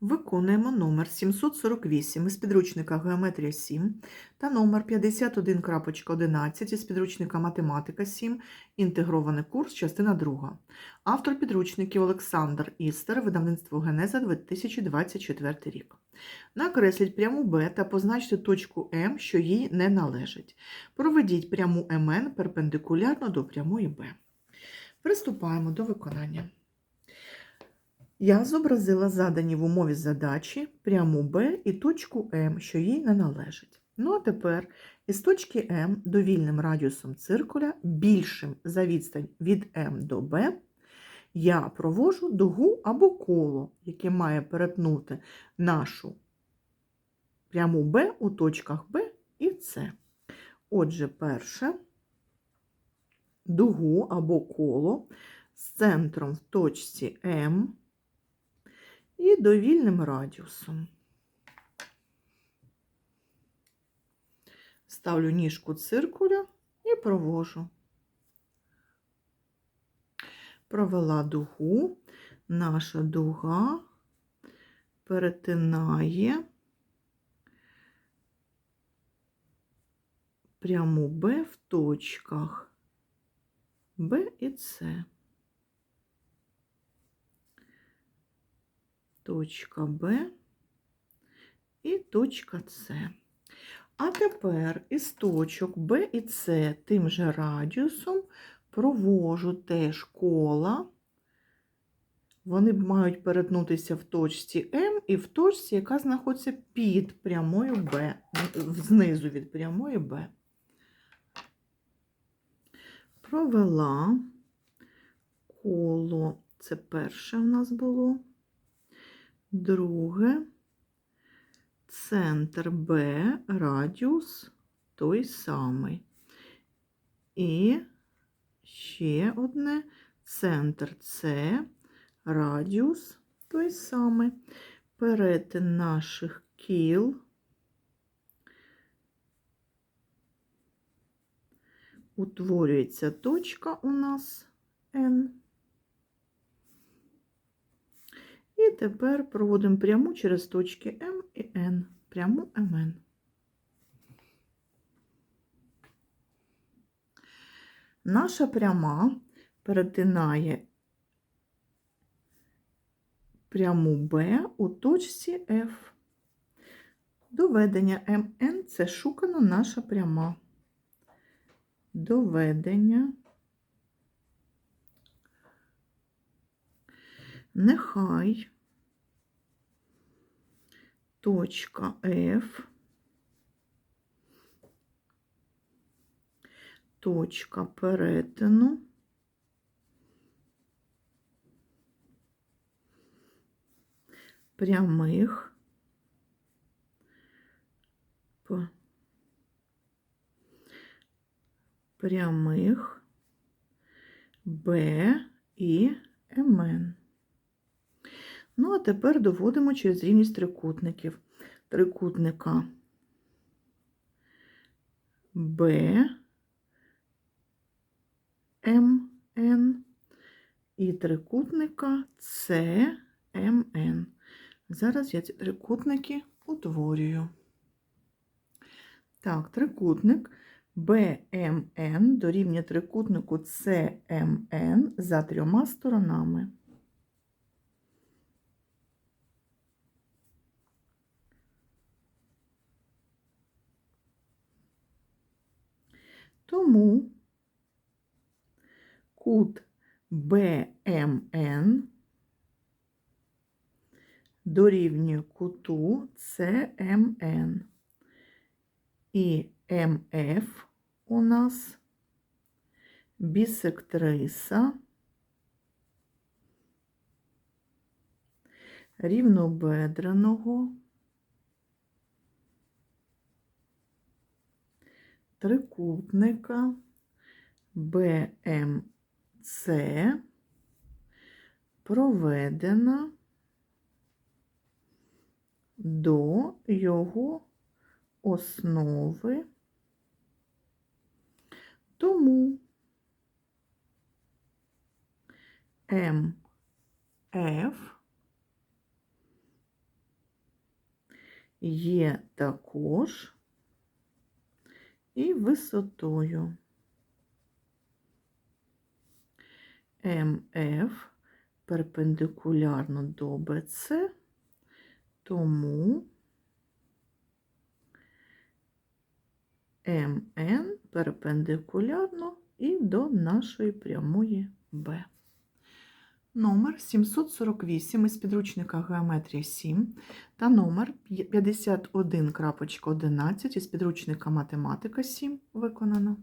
Виконуємо номер 748 із підручника Геометрія 7 та номер 51.11 із підручника Математика 7, інтегрований курс, частина 2. Автор підручників Олександр Істер, видавництво Генеза 2024 рік. Накресліть пряму Б та позначте точку М, що їй не належить. Проведіть пряму МН перпендикулярно до прямої Б. Приступаємо до виконання. Я зобразила задані в умові задачі пряму Б і точку М, що їй не належить. Ну а тепер із точки М довільним радіусом циркуля, більшим за відстань від М до Б, я провожу дугу або коло, яке має перетнути нашу пряму Б у точках Б і С. Отже, перше дугу або коло з центром в точці М і довільним радіусом. Ставлю ніжку циркуля і провожу. Провела дугу, наша дуга перетинає пряму Б в точках Б і С. точка Б і точка С. А тепер із точок Б і С тим же радіусом провожу теж кола. Вони мають перетнутися в точці М і в точці, яка знаходиться під прямою Б, знизу від прямої Б. Провела коло, це перше в нас було. Друге, центр Б, радіус той самий. І ще одне центр С, радіус той самий. Перетин наших кіл. Утворюється точка у нас N. І тепер проводимо пряму через точки М і Н, пряму МН. Наша пряма перетинає пряму Б у точці F. Доведення МН це шукана наша пряма. Доведення. Нехай точка F, точка перетину прямих п- прямих Б і МН. Ну, а тепер доводимо через рівність трикутників. Трикутника Б, МН і трикутника С, МН. Зараз я ці трикутники утворюю. Так, трикутник БМН дорівнює трикутнику СМН за трьома сторонами. Тому кут БМН дорівнює куту СМН. І МФ у нас бісектриса рівнобедреного трикутника БМЦ проведена до його основи, тому МФ є також і висотою. МФ перпендикулярно до БЦ, тому МН перпендикулярно і до нашої прямої Б. Номер 748 із підручника Геометрія 7 та номер 51.11 із підручника Математика 7 виконано.